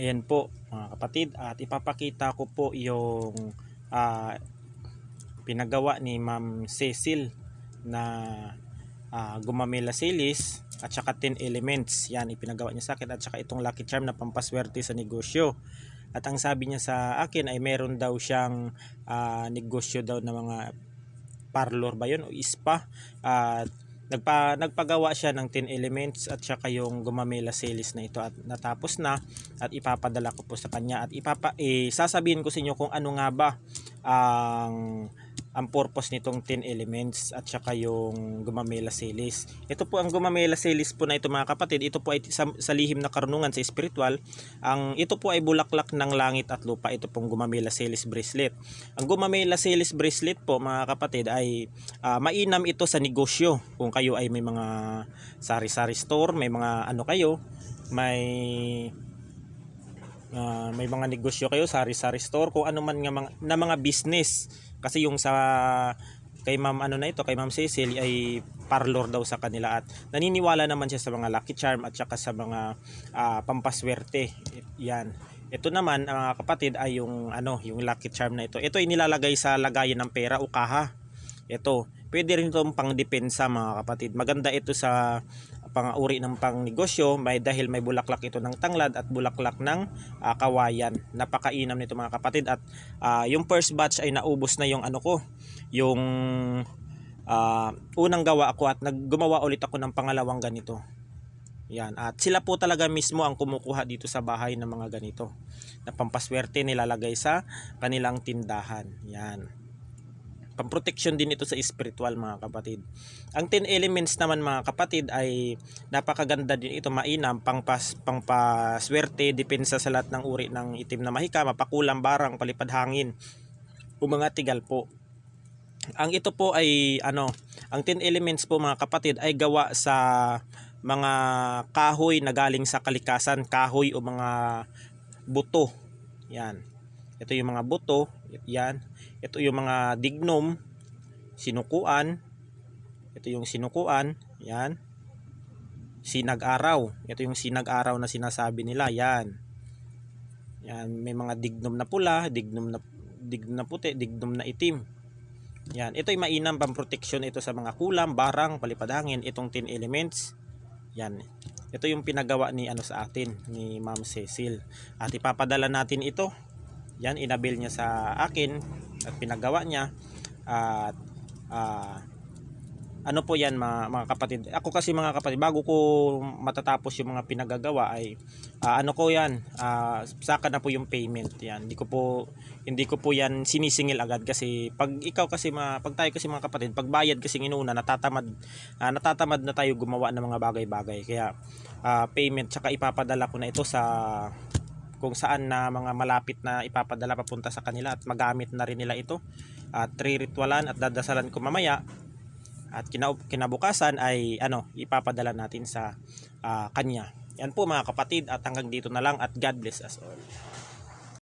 Ayan po mga kapatid at ipapakita ko po yung ah, pinagawa ni Ma'am Cecil na ah, gumamela silis at saka 10 elements. Yan ipinagawa niya sa akin at saka itong lucky charm na pampaswerte sa negosyo. At ang sabi niya sa akin ay meron daw siyang ah, negosyo daw na mga parlor ba yun o spa at nagpa, nagpagawa siya ng 10 elements at saka yung gumamela series na ito at natapos na at ipapadala ko po sa kanya. At ipapa eh, sasabihin ko sa inyo kung ano nga ba ang ang purpose nitong 10 elements at saka yung gumamela series. Ito po ang gumamela series po na ito mga kapatid. Ito po ay sa, sa lihim na karunungan sa spiritual. Ang ito po ay bulaklak ng langit at lupa. Ito pong gumamela series bracelet. Ang gumamela series bracelet po mga kapatid ay ah, mainam ito sa negosyo. Kung kayo ay may mga sari-sari store, may mga ano kayo, may ah, may mga negosyo kayo, sari-sari store, kung ano man nga mga, na mga business. Kasi yung sa kay Ma'am ano na ito, kay Ma'am Cecil ay parlor daw sa kanila at naniniwala naman siya sa mga lucky charm at saka sa mga ah, pampaswerte. Yan. Ito naman ang mga kapatid ay yung ano, yung lucky charm na ito. Ito ay nilalagay sa lagayan ng pera o kaha. Ito, pwede rin itong pangdepensa mga kapatid. Maganda ito sa pang-uri ng pangnegosyo may dahil may bulaklak ito ng tanglad at bulaklak ng ah, kawayan. Napakainam nito mga kapatid at ah, yung first batch ay naubos na yung ano ko, yung ah, unang gawa ako at naggumawa ulit ako ng pangalawang ganito. Yan. At sila po talaga mismo ang kumukuha dito sa bahay ng mga ganito. Na pampaswerte nilalagay sa kanilang tindahan. Yan. Pamprotection din ito sa spiritual mga kapatid. Ang 10 elements naman mga kapatid ay napakaganda din ito mainam pangpas pangpaswerte depensa sa lahat ng uri ng itim na mahika, mapakulam, barang, palipad hangin tigal po. Ang ito po ay ano, ang 10 elements po mga kapatid ay gawa sa mga kahoy na galing sa kalikasan, kahoy o mga buto. Yan. Ito yung mga buto, yan. Ito yung mga dignum, sinukuan. Ito yung sinukuan, yan. Sinag-araw. Ito yung sinag-araw na sinasabi nila, yan. Yan, may mga dignum na pula, dignum na dignum na puti, dignum na itim. Yan, ito ay mainam pang protection ito sa mga kulam, barang, palipadangin, itong 10 elements. Yan. Ito yung pinagawa ni ano sa atin ni Ma'am Cecil. At ipapadala natin ito. Yan inabil niya sa akin at pinagawa niya at ah, ano po yan mga, mga kapatid. Ako kasi mga kapatid bago ko matatapos yung mga pinagagawa ay ah, ano ko yan ah, saka na po yung payment yan. Hindi ko po hindi ko po yan sinisingil agad kasi pag ikaw kasi mga, pag tayo kasi mga kapatid pag bayad kasi inuna natatamad ah, natatamad na tayo gumawa ng mga bagay-bagay kaya ah, payment tsaka ipapadala ko na ito sa kung saan na mga malapit na ipapadala papunta sa kanila at magamit na rin nila ito. At riritualan at dadasalan ko mamaya. At kina- kinabukasan ay ano ipapadala natin sa ah, kanya. Yan po mga kapatid at hanggang dito na lang at God bless us all